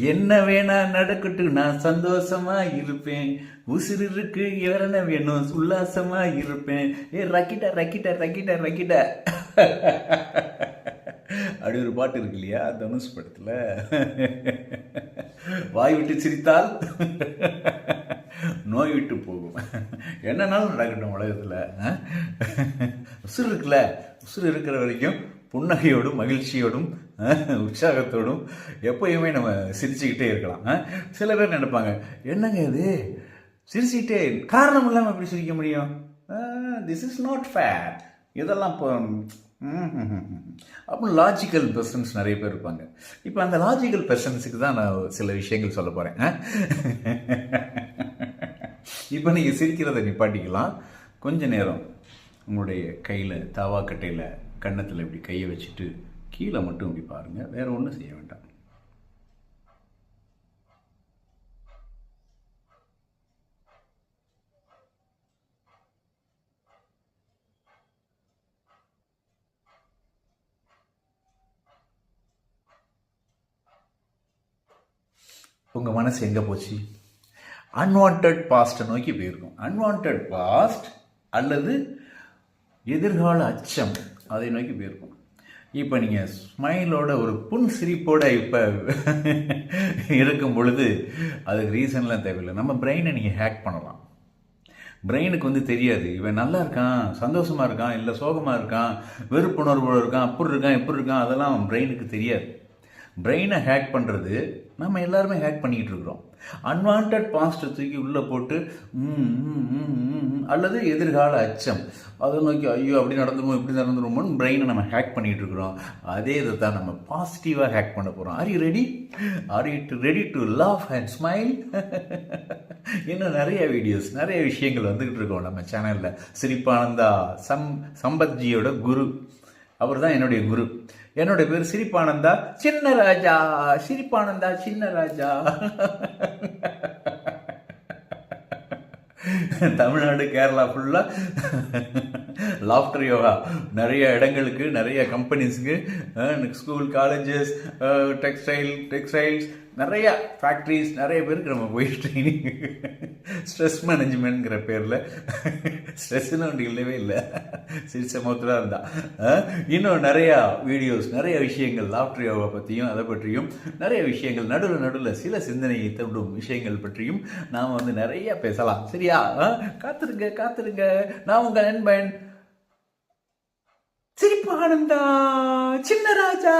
என்ன வேணா நடக்கட்டும் நான் சந்தோஷமா இருப்பேன். உசிறு இருக்கு இவரன வேணும் உல்லாசமா இருப்பேன். ஏ ரக்கிட்ட ரக்கிட்ட ரக்கிட்ட ரக்கிட்ட. அப்படி ஒரு பாட்டு இருக்கு இல்லையா தனுஷ் படத்துல? வாய் விட்டு சிரித்தால் நோய் விட்டு போகும். என்னன்னாலும் நடக்கட்டும் உலகத்தில். உசுறு இருக்குல்ல உசுறு இருக்கிற வரைக்கும் புன்னகையோடும் மகிழ்ச்சியோடும் உற்சாகத்தோடும் எப்பயுமே நம்ம சிரிச்சுக்கிட்டே இருக்கலாம். சில பேர் நினைப்பாங்க என்னங்க இது? சிரிச்சுக்கிட்டே காரணம் இல்லாமல் எப்படி சிரிக்க முடியும்? திஸ் இஸ் நாட் ஃபேர் இதெல்லாம் இப்போ அப்புறம் லாஜிக்கல் பெர்சன்ஸ் நிறைய பேர் இருப்பாங்க. இப்போ அந்த லாஜிக்கல் பெர்சன்ஸுக்கு தான் நான் சில விஷயங்கள் சொல்ல போகிறேன் இப்போ நீங்கள் சிரிக்கிறத நிப்பாட்டிக்கலாம். கொஞ்ச நேரம் உங்களுடைய கையில் தாவாக்கட்டையில் கன்னத்தில் இப்படி கையை வச்சுட்டு கீழே மட்டும் இப்படி பாருங்கள் வேற ஒன்றும் செய்ய வேண்டாம். உங்கள் மனசு எங்கே போச்சு? அன்வான்ட் பாஸ்ட்டை நோக்கி போயிருக்கும். அன்வான்ட் பாஸ்ட் அல்லது எதிர்கால அச்சம். அதை நோக்கி போயிருக்கும் இப்போ நீங்கள் ஸ்மைலோட ஒரு புன் சிரிப்போட இப்போ இருக்கும் பொழுது அதுக்கு ரீசன்லாம் தேவையில்லை. நம்ம பிரெயினை நீங்கள் ஹேக் பண்ணலாம். பிரெயினுக்கு வந்து தெரியாது. இவன் நல்லா இருக்கான் சந்தோஷமாக இருக்கான் இல்லை சோகமாக இருக்கான் வெறுப்புணர்வோடு இருக்கான் அப்படி இருக்கான் இப்படி இருக்கான் அதெல்லாம் அவன் பிரெயினுக்கு தெரியாது. பிரெயினை ஹேக் பண்ணுறது நம்ம எல்லாருமே ஹேக் பண்ணிக்கிட்டு இருக்கிறோம். அன்வான்ட் பாஸ்ட்டை தூக்கி உள்ளே போட்டு அல்லது எதிர்கால அச்சம். அதை நோக்கி ஐயோ அப்படி நடந்துருமோ இப்படி நடந்துருமோன்னு பிரெயினை நம்ம ஹேக் பண்ணிகிட்டு இருக்கிறோம். அதே இதை தான் நம்ம பாசிட்டிவாக ஹேக் பண்ண போகிறோம் are you ready are you to ready to love and smile இன்னும் நிறைய வீடியோஸ் நிறைய விஷயங்கள் வந்துக்கிட்டு இருக்கோம் நம்ம சேனலில் சிரிப்பானந்தா சம் சம்பத்ஜியோட குரு. அவர் தான் என்னுடைய குரு. என்னுடைய பேர் சிரிப்பானந்தா. சின்ன ராஜா சிரிப்பானந்தா சின்ன ராஜா. தமிழ்நாடு கேரளா ஃபுல்லாக லாஃப்டர் யோகா நிறைய இடங்களுக்கு நிறைய கம்பெனிஸுக்கு ஸ்கூல் காலேஜஸ் டெக்ஸ்டைல் டெக்ஸ்டைல்ஸ் நிறைய ஃபேக்ட்ரிஸ் நிறைய பேருக்கு நம்ம போய் ட்ரைனிங் ஸ்ட்ரெஸ் மேனேஜ்மெண்ட்ங்கிற பேரில். ஸ்ட்ரெஸ்ஸுன்னு ஒன்று இல்லவே இல்லை. சிரிச்ச முகத்தில் இருந்தா. இன்னும் நிறையா வீடியோஸ் நிறைய விஷயங்கள் லாஃப்டர் யோகா பற்றியும் அதை பற்றியும் நிறைய விஷயங்கள் நடுவில் நடுவில் சில சிந்தனையை தூண்டும் விஷயங்கள் பற்றியும் நாம் வந்து நிறைய பேசலாம். சரியா? அஹ், காத்திருங்க காத்திருங்க. நான் உங்கள் நண்பன் சிரிப்பு ஆனந்தா சின்ன ராஜா